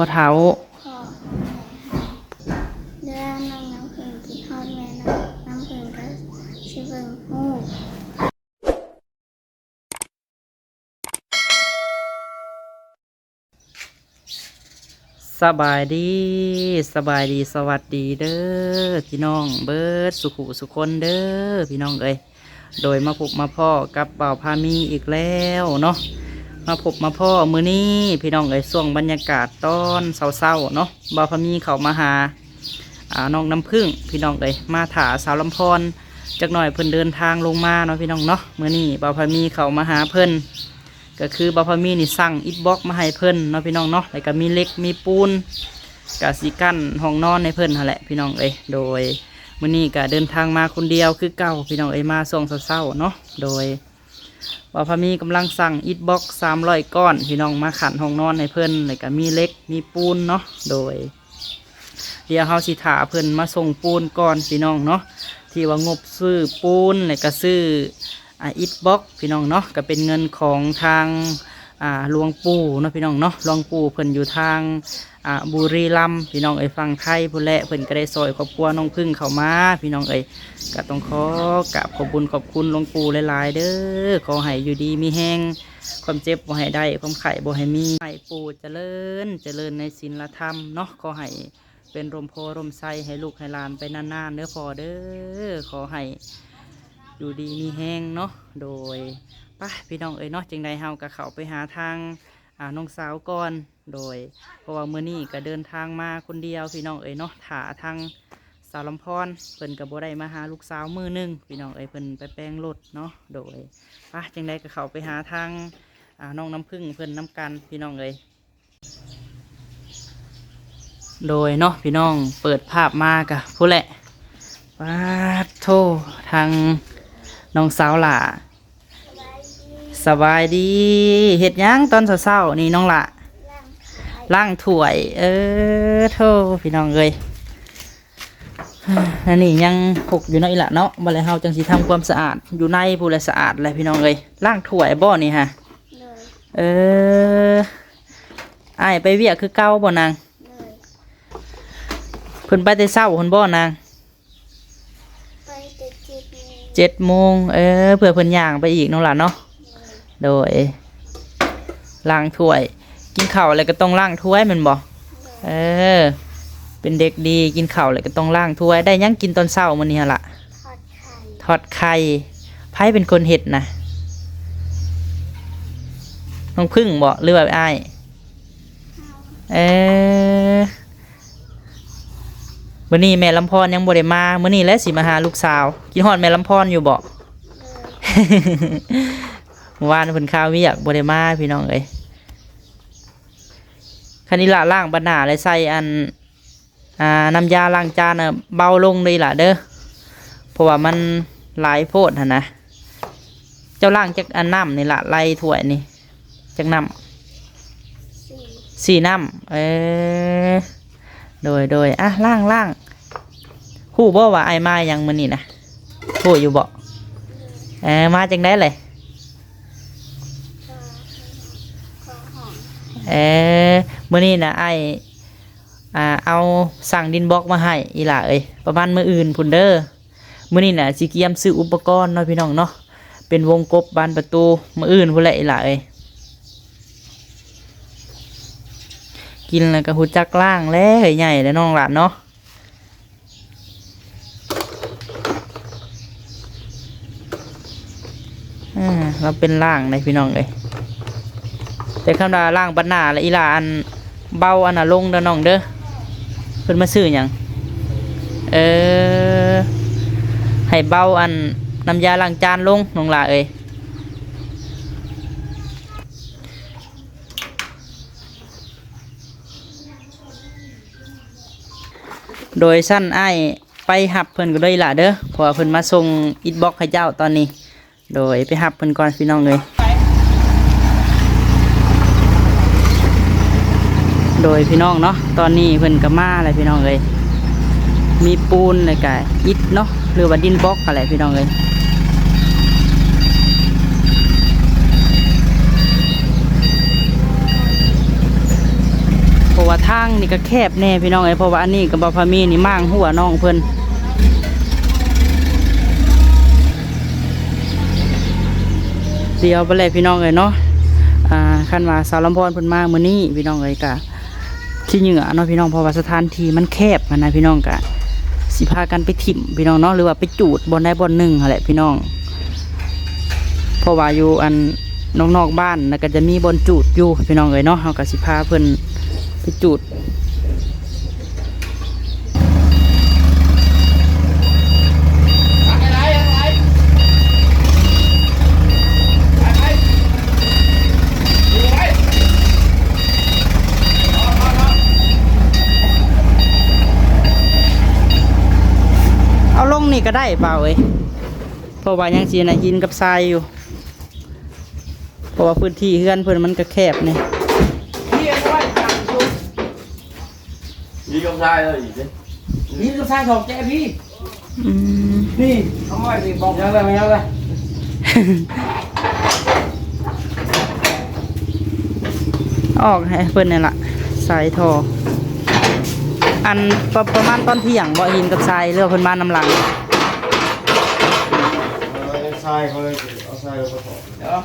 พ่อเฒ่าพ่อเรือน้องน้ำพึ่งกินทอดแม่น้ำน้ำพึ่งก็ชิเบิงฮูกสบายดี สบายดีสวัสดีเด้อพี่น้องเบิดสุขุสุคนเด้อพี่น้องเอ้ยโดยมาพบมาพ่อกับเป่าพามีอีกแล้วเนาะ มาพบมาพ่อมือนี้พี่น้องเอ้ยช่วงบรรยากาศตอนเศร้าๆเนาะบาพมีเขามาหาอ่าน้องน้ำพึ่งพี่น้องเอ้ยมาถาสาวลำพรจักหน่อยเพิ่นเดินทางลงมาเนาะพี่น้องเนาะมือนี้บาพมีเขามาหาเพิ่นก็คือบาพมีนี่สั่งอิฐบล็อกมาให้เพิ่นเนาะพี่น้องเนาะแล้วก็มีเล็กมีปูนกะสีกั้นห้องนอนในเพิ่นนั่นแหละพี่น้องเอ้ยโดยมื้อนี้ก็เดินทางมาคนเดียวคือเก่าพี่น้องเอ้ยมาส่งเศร้าๆเนาะโดย บาพามีกำลังสั่งอิฐบล็อก300ก้อนพี่น้องมาขันห้องนอนในเพิ่นแล้วก็มีเล็กมีปูนเนาะโดย เดี๋ยวเฮาสิถาเพิ่นมาส่งปูนก่อนพี่น้องเนาะที่ว่างบซื้อปูนแล้วก็ซื้ออิฐบล็อกพี่น้องเนาะก็เป็นเงินของทางหลวงปู่เนาะพี่น้องเนาะหลวงปู่เพิ่นอยู่ทาง อ่าบุรีรัมพี่น้องเอ้ยฟังไทยผู้นแหละเพิ่นก็ได้ซอยครอบครัวน้องพึ่งเข้ามา พี่น้องเอ้ยก็ต้องขอกราบขอบุญขอบคุณหลวงปู่หลายๆ เด้อขอให้อยู่ดีมีแห้งความเจ็บบ่ให้ได้ความไข้บ่ให้มีให้ปู่เจริญเจริญในศีลธรรมเนาะขอให้เป็นรมโพรมไทรให้ลูกให้หลานไปนานๆเด้อพอเด้อขอให้อยู่ดีมีแห้งเนาะโดยไปพี่น้องเอ้ยเนาะจึงใดเฮากับเขาไปหาทาง น้องสาวก่อนโดยเพราะว่ามื้อนี้ก็เดินทางมาคนเดียวพี่น้องเอ้ยเนาะถาทางสาวลำพรเพิ่นก็บ่ได้มาหาลูกสาวมือหนึ่งพี่น้องเอ้ยเพิ่นไปแปลงรถเนาะโดยป้าจึงใดก็เขาไปหาทางอ่าน้องน้ำพึ่งเพิ่นน้ำกันพี่น้องเอ้ยโดยเนาะพี่น้องเปิดภาพมากะผู้แหละปาโททางน้องสาวหล่ะ สบายดีเห็ดหยังตอนเช้าๆนี่น้องหล่ะร่างกายล่างถ้วย เออโทพี่น้องเลยอันนี้ยังหกอยู่เนาะอีหละเนาะบัดแล้วเฮาจังสิทำความสะอาด อยู่ในผู้ละสะอาดเลยพี่น้องเลยล่างถ้วยบ่นี่ฮะเลยเอออ้ายไปเวียกคือเก่าบ่นางเลยเพิ่นไปแต่เช้าเพิ่นบ่นางไปแต่จิตนี้เจ็ดโมงเออเผื่อเพิ่นย่างไปอีกเน้องหล่ะเนาะเลย โดยล้างถ้วย กินข้าวอะไรก็ต้องล้างถ้วยแมันบอกเลยเออ เป็นเด็กดีกินข้าวอะไรก็ต้องล้างถ้วย ได้หยังกินตอนเช้ามื้อนี้หั่นล่ะทอดไข่ทอดไข่ไผเป็นคนเฮ็ดนะน้องพึ่งบ่หรือว่าอ้ายเออมื้อนี้แม่ลำพรยังบ่ได้มามื้อนี้แหละสิมาหาลูกสาว กินฮอดแม่ลำพรอยู่บ่เลยเมื่อวานเพิ่นข้าวเวียกบ่ได้มาพี่น้องเอ้ยคันนี้ละล่างบรรณาเลยใส่อันอ่าน้ำยาล้างจานน่ะเบาลงเลยล่ะเด้อเพราะว่ามันหลายโพดหั่นนะเจ้าล่างจากอันน้ำนี่ล่ะไล่ถ้วยนี่จากน้ำสี่น้ำเออโดยโดยอะล่างล่างฮู้บ่ว่าไอ้มายังมื้อนี้นะฮู้อยู่บ่เออมาจังได้เลย ก็ขอหอม เออมื่อนี้นะไออ่าเอาสั่งดินบล็อกมาให้อีหล่าเอ้ยประมาณมืออื่นพุ่นเด้อมื่อนี้นะสิเกียมซื้ออุปกรณ์เนาะพี่น้องเนาะเป็นวงกบบานประตูมืออื่นพุ่นแหละอีหล่าเอ้ยกินแล้วก็หูจักล่างแล้วใหญ่แล้วน้องหลานเนาะเราเป็นล่างเลยพี่น้องเอ้ย แต่คำว่าล่างปัญหาและอีหลาอันเบาอันน่ะลงเด้อน้องเด้อเพิ่นมาซื้อหยังเออให้เบาอันน้ำยาล้างจานลงน้องหลาเอ้ยโดยสั้นไอ้ไปหับเพิ่นก็เลยล่ะเด้อเพราะเพิ่นมาส่งอิฐบล็อกให้เจ้าตอนนี้ โดยไปหับเพิ่นก่อนพี่น้องเลย โดยพี่น้องเนาะตอนนี้เพิ่นก็มาอะไรพี่น้องเลยมีปูนเลยกะอิฐเนาะหรือว่าดินบล็อกอะไรพี่น้องเลยเพราะว่าทางนี่ก็แคบแน่พี่น้องเอ้ยเพราะว่าอันนี้กับบาพามีนี่มั่งหัวน้องเพิ่นเดี๋ยวไปเลยพี่น้องเอ้ยเนาะอ่าคันว่าสาวลำพรเพิ่นมามื้อนี้พี่น้องเอ้ยกะ ที่เหงื่อเนาะพี่น้องเพราะว่าสถานที่มันแคบอะนะพี่น้องกะสิพากันไปถิ่มพี่น้องเนาะหรือว่าไปจูดบนได้บนหนึ่งแหละพี่น้องเพราะว่าอยู่อันนอกๆบ้านนะก็จะมีบนจูดอยู่พี่น้องเลยเนาะเขาก็สิพาเพื่อนไปจูด เอาลงนี่ ก็ได้เปล่าเอ้ยเพราะว่ายังสีนะหินกับทรายอยู่ เพราะว่าพื้นที่เฮือนเพิ่นมันก็แคบนี่นี่ก็ได้เลยอีกสินี่ก็สร้างของแกพี่ อืม นี่เอาไว้สิบอกยังไงไม่ยังไงออกให้เพิ่นนี่ล่ะสายทอ อันประประมาณตอนเที่ยงบ่หินกับทรายเรือว่าเพิ่นมาน้ำหลังเอาท รายเขาเลยเอาทรายมาถอดเดี๋ยว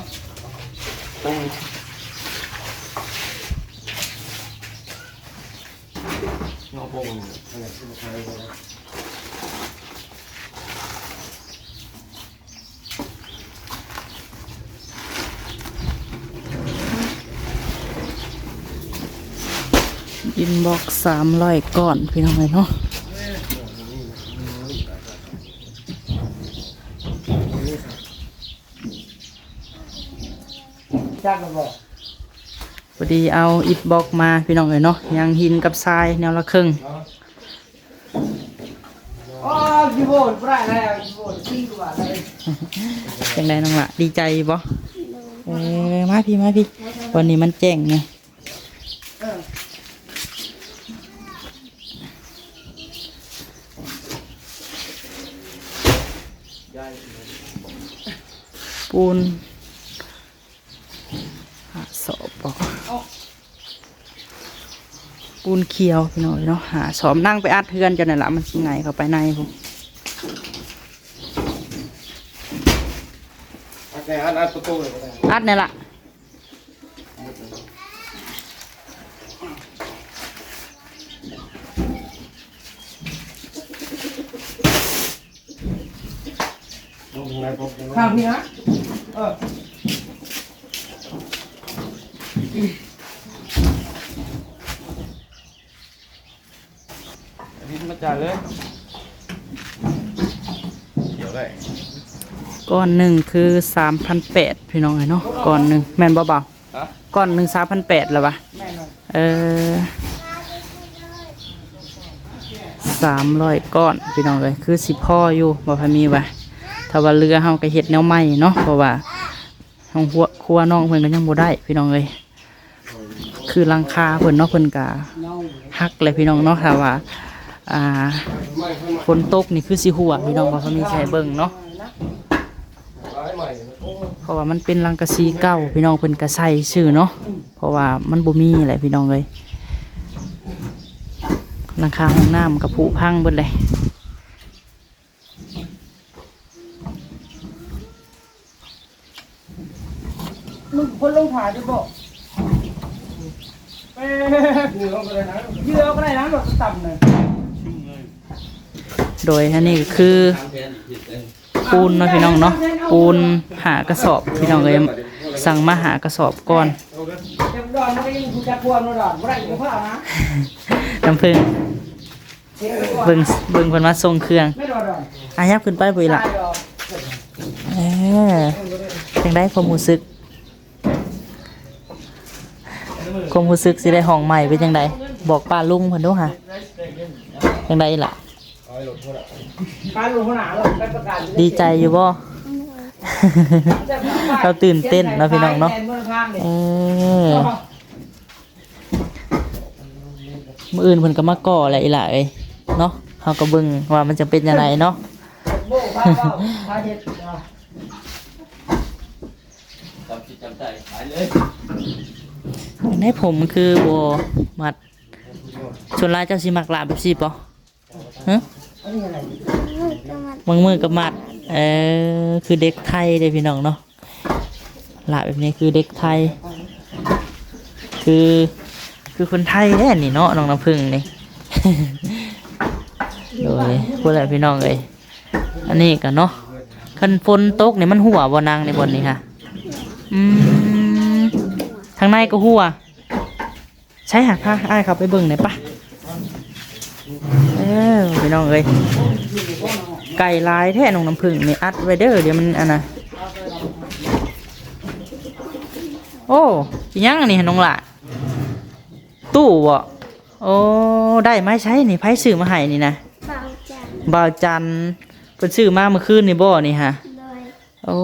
งอปงอะไรที่มาใช้ก็ได้อินบ็อกสามร้อยก้อนพี่น้องเลยเนาะ จ้างกันบอกพอดีเอาอิฐบล็อกมาพี่น้องเลยเนาะยังหินกับทรายแนวละครึ่งอ๋อจีโบนปลายแล้วจีโบนซิ่งกว่าเลยเป็นไงน้องละดีใจบ่เออมาพี่มาพี่วันนี้มันแจ้งไงปูนหาสอบบ่ ปูนเขียวพี่น้อยเนาะหาสอบนั่งไปอัดเทือนจนนั่นละมันสิไงเข้าไปในพวกอันไหนอันอันประตูเลยก็ได้อัดนี่ละ ลงในปุ๊บ ข้าวพี่นะเออ ดินมาจ่ายเลยเดี๋ยวได้ ก้อนหนึ่งคือสามพันแปดพี่น้องเลยเนาะก้อนหนึ่งแม่นเบาฮะๆก้อนหนึ่งสามพันแปดแล้ววะแม่นอนเออสามร้อยก้อนพี่น้องเลยคือสิพ่ออยู่บ่พอมีวะถ้าว่าเรือเฮาก็เฮ็ดแนวใหม่เนาะเพราะว่าห้องครัวครัวน้องเพิ่นก็ยังบ่ได้ พี่น้องเลยคือหลังคาเพิ่นเนาะเพิ่นก็ฮักเลยพี่น้องเนาะถ้าว่า อ่าฝนตกนี่คือสิหัวพี่น้องบ่พอมีใช้เบิ่งเนาะร้ายใหม่โอ้เพราะว่ามันเป็นลังกะซีเก่าพี่น้องเพิ่นกระใส่ชื่อเนาะเพราะว่ามันบ่มีแหละพี่น้องเลยหลังคาห้องน้ำกับผุพังเบิดเลยมึงคนลงผ่าจะบอกเอ้เยื่อก็ได้นะเยื่อก็ได้นะแบบต่ำเลย โดยอันนี้ก็คือปูนเนาะพี่น้องเนาะปูนหากระสอบพี่น้องเลยสั่งมาหากระสอบก่อนเต็มดอนไม่ได้ยินกูจะพวนมาดอนไม่ได้ยินเพื่อนะน้ำผึ้งเสียงไปก่อนเบิ่งเบิ่งเพิ่นมาส่งเครื่องไม่ดอนดอนอายับขึ้นไปบุยละได้ดอกเออจังได้ความรู้สึกความรู้สึกสิได้ห้องใหม่เป็นจังไดบอกป้าลุงเพิ่นดูค่ะจังไดล่ะ ดเราไปประกาศดีใจอยู่บ่ เราตื่นเต้นเนาะพี่น้องเนาะเออมื้ออื่นเพิ่นก็มาก่อแหละอีหล่ะเอ้ยเนาะเฮาก็เบิ่งว่ามันจะเป็นยังไงเนาะโบ้พาเป้าพาเห็ดจำคิดจำใจขายเลยอันนี้ผมคือบ่มัดส่วนหลายเจ้าสิมักลาแบบซี่ป่ะฮะมือก็มา บางมือกับมัด เออ คือเด็กไทยเด้พี่น้องเนาะลาแบบนี้คือเด็กไทย คือ คือคนไทยแน่นี่เนาะน้องน้ำพึ่งนี่โดยพูดอะไรพี่น้องเลยอันนี้กันเนาะคันฝนตกเนี่ยมันหัวบ่นางในบนนี้ค่ะอืมทางในก็หัว ใช่ค่ะพาไอ้ายเขาไปเบิ่งหน่อยปะ ออพี่น้องเอ้ยไก่ลายแท้น้องน้ำผึ้งนี่อัดไว้เด้อเดี๋ยวมันอันน่ะโอ้ยยังอันนี้น้องละตู้บ่โอ้ได้ไหมใช้นี่ไผซื้อมาให้นี่นะเบาจังบ่าวจันทร์เพิ่นซื้อมาเมื่อคืนนี่บ่นี่ฮะโดยโอ้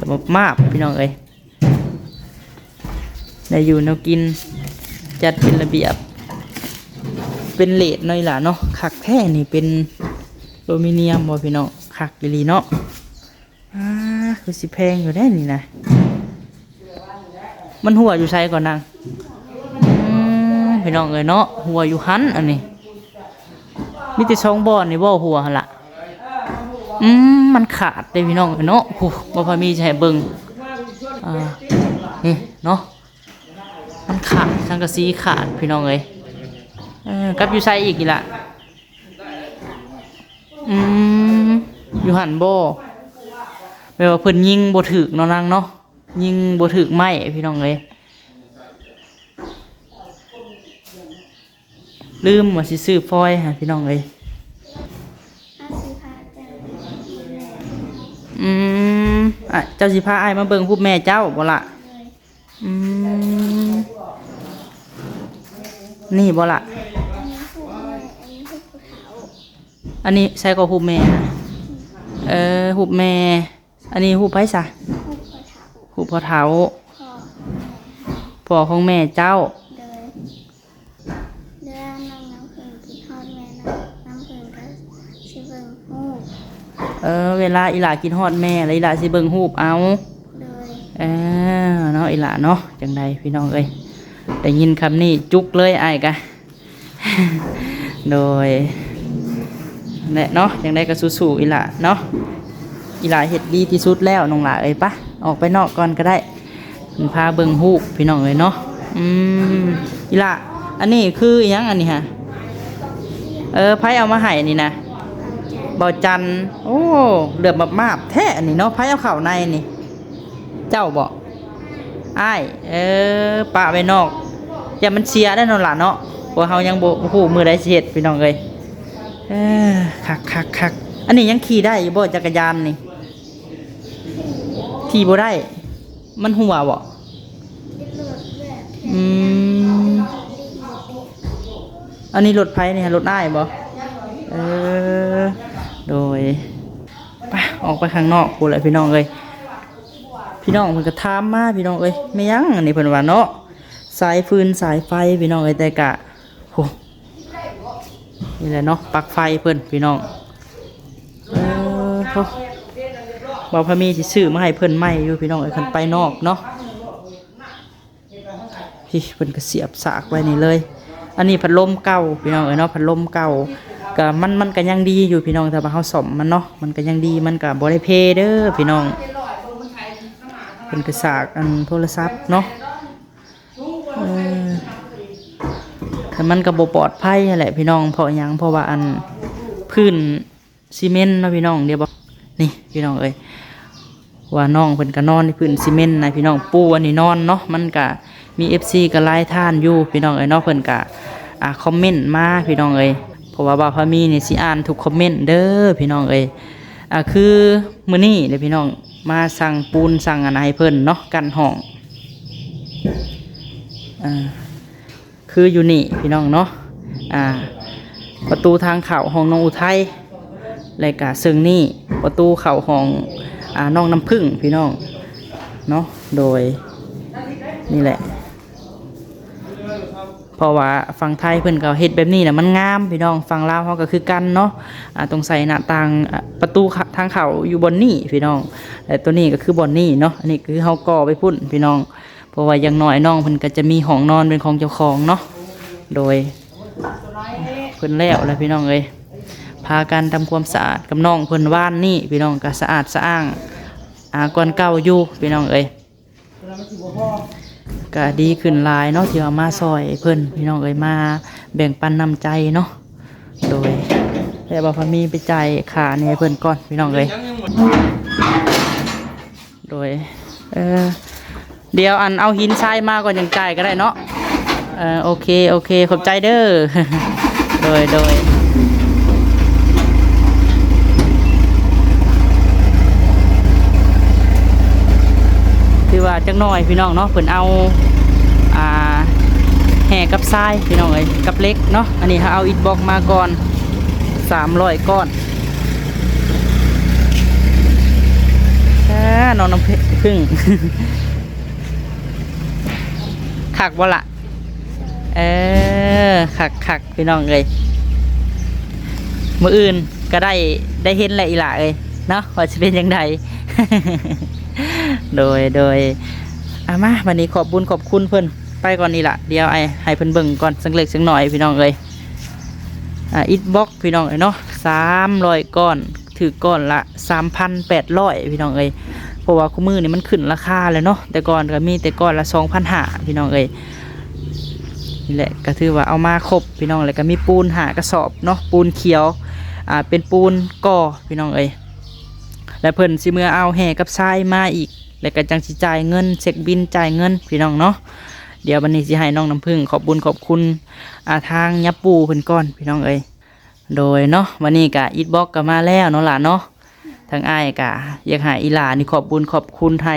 ระบบมากพี่น้องเอ้ยได้อยู่แนวกินจัดเป็นระเบียบ เป็นเลดหน่อยล่ะเนาะคักแท้นี่เป็นโอมิเนียมบ่พี่น้องคักดีเนาะอ่าคือสิแพงอยู่ได้นี่นะมันหัวอยู่ใส่ก่อนนางอืมพี่น้องเอ้ยเนาะหัวอยู่หันอันนี้มีแต่ช่องบอนนี่บ่หัวหั่นล่ะอืมมันขาดเลยพี่น้องเนาะโอ้บ่พอมีจะให้เบิ่งอ่านี่เนาะมันขาดสังกะสีขาดพี่น้องเอ้ย เออกับอยู่ไสอีกอีกละอืมอยู่หันบ่แปลว่าเพิ่นยิงบ่ถึกเนาะนางเนาะยิงบ่ถึกไม้พี่น้องเอ้ยลืมว่าสิซื้อฟอยล์ให้พี่น้องเอ้ยอาสิพาจังอืมอะเจ้าสิพาไอ้ายมาเบิ่งผู้แม่เจ้าบ่ละเลยอืมนี่บ่ละ อันนี้ผู้แม่อันนี้ผู้เขาอันนี้ใส่ก็ผู้แม่นะเออผู้แม่ อันนี้ผู้ไผซะผู้เขาเฒ่าผู้พ่อเฒ่าพ่อแม่พ่อของแม่เจ้าเลยเรือน้องน้ำผึ้งกินทอดแม่น้ำน้ำผึ้งก็สิเบิ่งฮูกเออ เวลาอีหลากินฮอดแม่แล้วอีหลาสิเบิ่งรูปเอาเลยเออเนาะอีหลาเนาะจังใดพี่น้องเอ้ยได้ยินคำนี้จุกเลยไอ้ายกะ โดยนั่น และเนาะจังใดก็สู้ๆอีหลาเนาะอีหลาเฮ็ดดีที่สุดแล้วน้องหลาเอ้ยปะออกไปนอกก่อนก็ได้พาเบิ่งฮูกพี่น้องเอ้ยเนาะอืมอีหลาอันนี้คืออิหยังอันนี้ฮะเออไผเอามาให้นี่นะเอจัน โอ้เหลือบมามาบแท้อันนี้เนาะไผเอาเข้าในนี่ เจ้าบอกไอ้เออปะไว้นอก อย่ามันเสียได้นอนหล่ะเนาะพราะเฮายังโบ่ฮู้มือใดสิเฮ็ดพี่น้องเอ้ย เออคักคักคักอันนี้ยังขี่ได้อยู่บ่จักรยานนี่ขี่บ่ได้ มันหัวบ่อืมอันนี้รถไผนี่ฮะรถอ้บ่เออ โดยไปออกไปข้างนอกพูเลยพี่น้องเอ้ยพี่น้องเพิ่นก็ถามมาพี่น้องเอ้ยไม่ยังอันนี้เพิ่นว่าเนาะสายฟืนสายไฟพี่น้องเอ้ยแต่กะ นี่แหละเนาะปลั๊กไฟเพิ่นพี่น้องเออโหบ่าวพมีสิซื้อมาให้เพิ่นใหม่อยู่พี่น้องเอ้ยเพิ่นไปนอกเนาะพี่เพิ่นก็เสียบสากไว้นี่เลย อันนี้พัดลมเก่าพี่น้องเอ้ยเนาะพัดลมเก่าก็มันมันก็ยังดีอยู่พี่น้องแต่ว่าเฮาซ่อมมันเนาะมันก็ยังดีมันก็บ่ได้เพเด้อพี่น้องเป็นกระสากอันโทรศัพท์เนาะเออ แต่มันก็บ่ปลอดภัยแหละพี่น้องเพราะยังเพราะว่าอันพื้นซีเมนต์นะพี่น้องเดี๋ยวบอกนี่พี่น้องเอ้ยว่าน้องเพิ่นก็นอนในพื้นซีเมนต์นะพี่น้องปูอันนี้นอนเนาะมันก็มี FC ก็ไล่ท่านอยู่พี่น้องเอ้ยเนาะเพิ่นก็อ่าคอมเมนต์มาพี่น้องเอ้ยเพราะว่าบ่าวพามีนี่สิอ่านทุกคอมเมนต์เด้อพี่น้องเอ้ยอ่าคือมื้อนี้เดี๋ยวพี่น้องมาสั่งปูนสั่งอันให้เพิ่นเนาะกันห้องอ่า คืออยู่นี่พี่น้องเนาะอ่า ประตูทางเข้าห้องน้องอุทัยและก็ซึ่งนี่ประตูเข้าห้องอ่าน้องน้ำพึ่งพี่น้องเนาะโดยนี่แหละเพราะว่าฝั่งไทยเพิ่อนก็เฮ็ดแบบนี้นะมันงามพี่น้องฝั่งลาวเฮาก็คือกันเนาะอ่าตรงใส่หน้าต่างประตูทางเข้าอยู่บนนี่พี่น้องแต่ตัวนี้ก็คือบนนี่เนาะอันนี้คือเฮาก่อไปพุ่นพี่น้อง ราะว่าอย่างน้อยน้องเพิ่นก็จะมีห้องนอนเป็นของเจ้าของเนาะโดยเพิ่นแล้วแล้วพี่น้องเอ้ยพากันทำความสะอาดกับน้องเพิ่นว่านนี่พี่น้องก็สะอาดสะอ้างอากวนเก่าอยู่พี่น้องเอ้ยก็ดีขึ้นหลายเนาะที่ว่ามาซอยเพิ่นพี่น้องเอ้ยมาแบ่งปันน้ำใจเนาะโดยแล้วบ่พอมีไปจ่ายค่านี่ให้เพิ่นก่อนพี่น้องเอ้ยโดยเออ เดี๋ยวอันเอาหินทรายมาก่อนยังจ่ายก็ได้เนาะเออโอเค โอเค ขอบใจเด้อ โดยโดยคือว่าจักหน่อยพี่น้องเนาะเพิ่นเอา อ่าแห่กับทรายพี่น้องเอ้ยกับเล็กเนาะอันนี้เขาเอาอิฐบล็อกมาก่อนสามร้อยก้อนอ่น้องน้ำพึ่ง ขักบ่ละเออขักขักพี่น้องเลยมืออื่นก็ได้ได้เห็นแหละอีหล่ะเอ้ยเนาะว่าจะเป็นยังไงโดยโดยอามาวันนี้ขอบบุญขอบคุณเพิ่อนไปก่อนนี่ละเดี๋ยวไอให้เพิ่อนเบิ่งก่อนสักเล็กสักหน่อยพี่น้องเอ้ยอ่าอิทบ็อกพี่น้องเอ้ยเนาะสามร้อยก้อนถือก้อนละสามพันแปดร้อยพี่น้องเอ้ย ราะว่าคู่มือนี่มันขึ้นราคาเลยเนาะแต่ก่อนก็มีแต่ก้อนละสองพันหาพี่น้องเอ้ยนี่แหละก็ถือว่าเอามาครบพี่น้องเลยก็มีปูนหากระสอบเนาะปูนเขียวอ่าเป็นปูนก่อพี่น้องเอ้ยและเพิ่นสิเมื่อเอาแห่กับทรายมาอีก แล้วก็จังสิจ่ายเงินเช็คบินจ่ายเงินพี่น้องเนาะเดี๋ยววันนี้สิให้น้องน้ำพึ่งขอบบุญขอบคุณอาทางยับปูเพิ่นก่อนพี่น้องเอ้ยโดยเนาะวันนี้กะอิทบ็อกก็มาแล้วเนาะล่ะเนาะ ทางอ้ายกะอยากใหาอีหลานี่ขอบบุญขอบคุณให้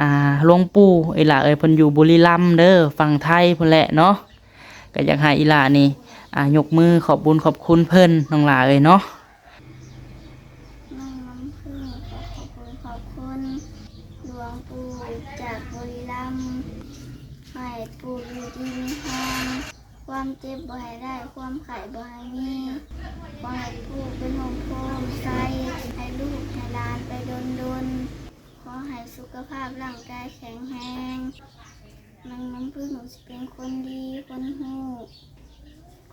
อ่าหลวงปู่อีหลาเอ้ยเพิ่นอยู่บุรีรัมย์เด้อฝั่งไทยพุ่นแหละเนาะก็อยากใหาอีหลานี่อ่ายกมือขอบบุญขอบคุณเพิ่นน้องหลาเอ้ยเนาะน้องน้ำพึ่งขอขอบคุณขอบคุณหลวงปู่จากบุรีรัมย์ให้ปู่อยู่ดีมีแรงความเจ็บบ่ให้ได้ ความไข่บ่ให้มีขอให้ปู่เป็นหงโพมใส ลูกให้หลานไปดนดนๆขอให้สุขภาพร่างกายแข็งแรงน้องน้ำพึ่งหนูจะเป็นคนดีคนหู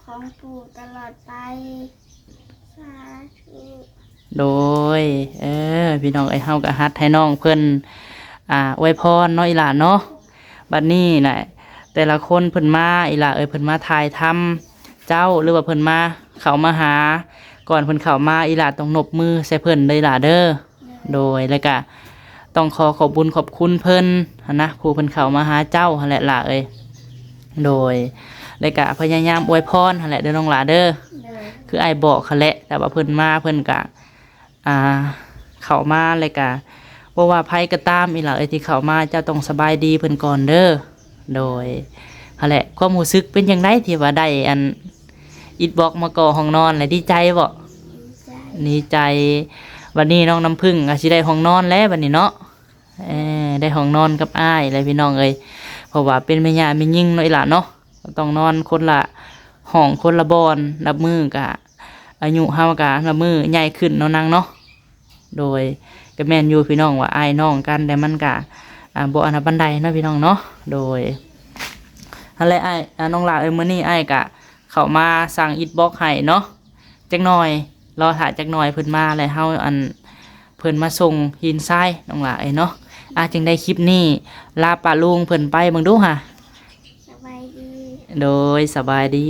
ของปู่ตลอดไป สาธุโดย เออ พี่น้องไอ้เฮาก็ฮัดให้น้องเพิ่นอ่าอวยพรเนาะอีหลาเนาะบัดนี้น่ะแต่ละคนเพิ่นมาอีหลาเอ้ยเพิ่นมาถ่ายทำเจ้าหรือว่าเพิ่นมา เขามาหา ก่อนเพิ่นเข้ามาอีหลาต้องนบมือใส่เพิ่นเลยล่ะเด้อโดยแล้วก็ต้องขอขอบบุญขอบคุณเพิ่นหั้นนะครูเพิ่นเข้ามาหาเจ้าหั่นแหละล่ะเอ้ยโดยแล้วก็พยายามอวยพรหั่นแหละเด้อน้องหลาเด้อเลยคือไอ้ายบอกเขาแหละแต่ว่าเพิ่นมาเพิ่นกะอ่าเข้ามาเลยกะว่าว่าไผก็ตามอีหล่ะเอ้ยที่เข้ามาเจ้าต้องสบายดีเพิ่นก่อนเด้อโดยนั่นแหละความรู้สึกเป็นยังไงที่ว่าได้อันอิดบอกมาก่อห้องนอนเลยดีใจบ่ ดีใจดีใจวันนี้น้องน้ำพึ่งอาจสิได้ห้องนอนแล้ววันนี้เนาะเออได้ห้องนอนกับอ้ายเลยพี่น้องเอ้ยเพราะว่าเป็นแม่ยาแม่ยิ่งเนาะอีหล่ะเนาะต้องนอนคนละห้องคนละบอนรับมือกะอายุเฮากะละมือใหญ่ขึ้นเนาะนางเนาะโดยก็แม่นอยู่พี่น้องว่าอายน้องกันแต่มันกะอ่าบ่อันบันไดเนาะพี่น้องเนาะโดยอะไรไอ้น้องหลาเอ้ยมื้อนี้อ้กะเข้ามาสั่งอิฐบล็อกให้เนาะจักหน่อย รอถ่ายจักหน่อยเพิ่นมาแล้วเฮาอันเพิ่นมาส่งหินทรายน้องหลาเอ้ยเนาะอาจึงได้คลิปนี้ ลาป้าลุงเพิ่นไปเบิ่งดูค่ะสบายดี โดยสบายดี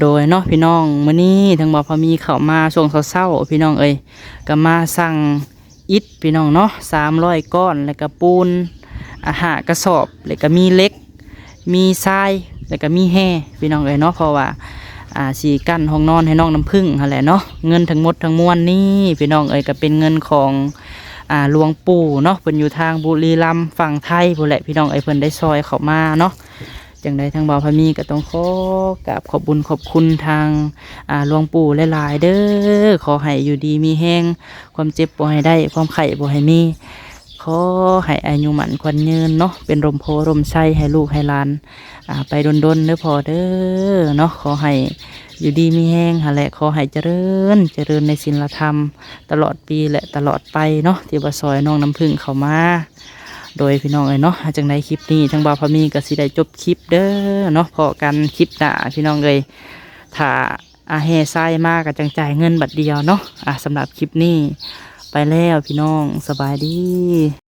โดยเนาะพี่น้องมื้อนี้ทางบ่อพอมีเข้ามาช่วงเช้าๆพี่น้องเอ้ยก็มาสั่งอิฐพี่น้องเนาะ300ก้อนแล้วก็ปูนอาหารกระสอบแล้วก็มีเหล็ก มีทรายแล้วก็มีแห่พี่น้องเอ้ยเนาะเพราะว่า อ่าสีกั้นห้องนอนให้น้องน้ำผึ้งหั่นแหละเนาะเงินทั้งหมดทั้งมวลนี่พี่น้องเอ้ยก็เป็นเงินของอ่าหลวงปู่เนาะเพิ่นอยู่ทางบุรีรัมย์ฝั่งไทยพุ่นแหละพี่น้องเอ้ยเพิ่นได้ซอยเข้ามาเนาะจังใดทางบ่าวพามีก็ต้องขอกราบขอบบุญขอบคุณทางอ่าหลวงปู่หลายๆเด้อขอให้อยู่ดีมีแห้งความเจ็บบ่ให้ได้ความไข้บ่ให้มี ขอให้อายุหมันควันยืนเนาะเป็นลมโพลมใส้ให้ลูกให้หลานไปดนดนเด้อพอเด้อเนาะขอให้อยู่ดีมีแห้งหาแหละขอให้เจริญ เจริญในศีลธรรม ตลอดปีและตลอดไปเนาะที่บาซอยน้องน้ำพึ่งเขามาโดยพี่น้องเลยเนาะจังในคลิปนี้ทั้งบ่าวพมีก็สิได้จบคลิปเด้อเนาะพอกันคลิปน้าพี่น้องเลยถ้าอาเฮ่ไซมากก็จังจ่ายเงินบัตรเดียวเนาะะสำหรับคลิปนี้ ไปแล้วพี่น้องสบายดี